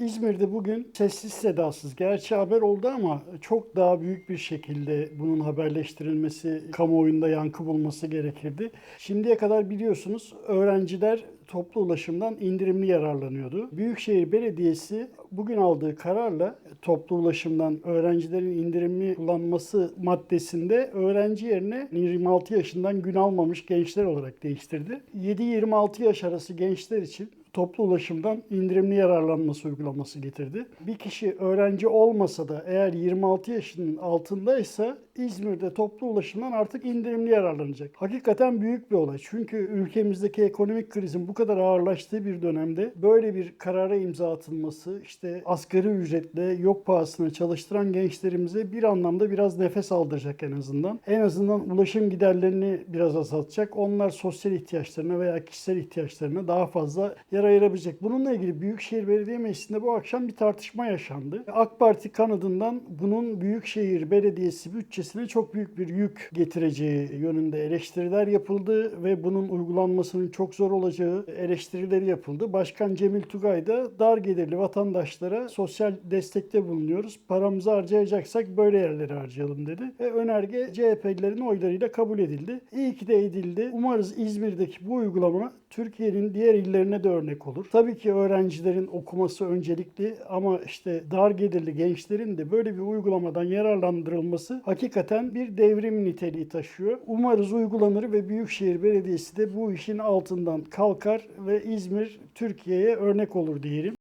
İzmir'de bugün sessiz sedasız, gerçi haber oldu ama çok daha büyük bir şekilde bunun haberleştirilmesi, kamuoyunda yankı bulması gerekirdi. Şimdiye kadar biliyorsunuz öğrenciler toplu ulaşımdan indirimli yararlanıyordu. Büyükşehir Belediyesi bugün aldığı kararla toplu ulaşımdan öğrencilerin indirimli kullanması maddesinde öğrenci yerine 26 yaşından gün almamış gençler olarak değiştirdi. 7-26 yaş arası gençler için toplu ulaşımdan indirimli yararlanması uygulaması getirdi. Bir kişi öğrenci olmasa da eğer 26 yaşının altındaysa İzmir'de toplu ulaşımdan artık indirimli yararlanacak. Hakikaten büyük bir olay. Çünkü ülkemizdeki ekonomik krizin bu kadar ağırlaştığı bir dönemde böyle bir karara imza atılması, işte asgari ücretle yok pahasına çalıştıran gençlerimize bir anlamda biraz nefes aldıracak en azından. En azından ulaşım giderlerini biraz azaltacak. Onlar sosyal ihtiyaçlarına veya kişisel ihtiyaçlarına daha fazla yer ayırabilecek. Bununla ilgili Büyükşehir Belediye Meclisi'nde bu akşam bir tartışma yaşandı. AK Parti kanadından bunun Büyükşehir Belediyesi bütçesine çok büyük bir yük getireceği yönünde eleştiriler yapıldı ve bunun uygulanmasının çok zor olacağı eleştirileri yapıldı. Başkan Cemil Tugay da dar gelirli vatandaşlara sosyal destekte bulunuyoruz. Paramızı harcayacaksak böyle yerlere harcayalım dedi. Ve önerge CHP'lilerin oylarıyla kabul edildi. İyi ki de edildi. Umarız İzmir'deki bu uygulama Türkiye'nin diğer illerine de örnek olur. Tabii ki öğrencilerin okuması öncelikli ama işte dar gelirli gençlerin de böyle bir uygulamadan yararlandırılması hakikaten bir devrim niteliği taşıyor. Umarız uygulanır ve Büyükşehir Belediyesi de bu işin altından kalkar ve İzmir Türkiye'ye örnek olur diyelim.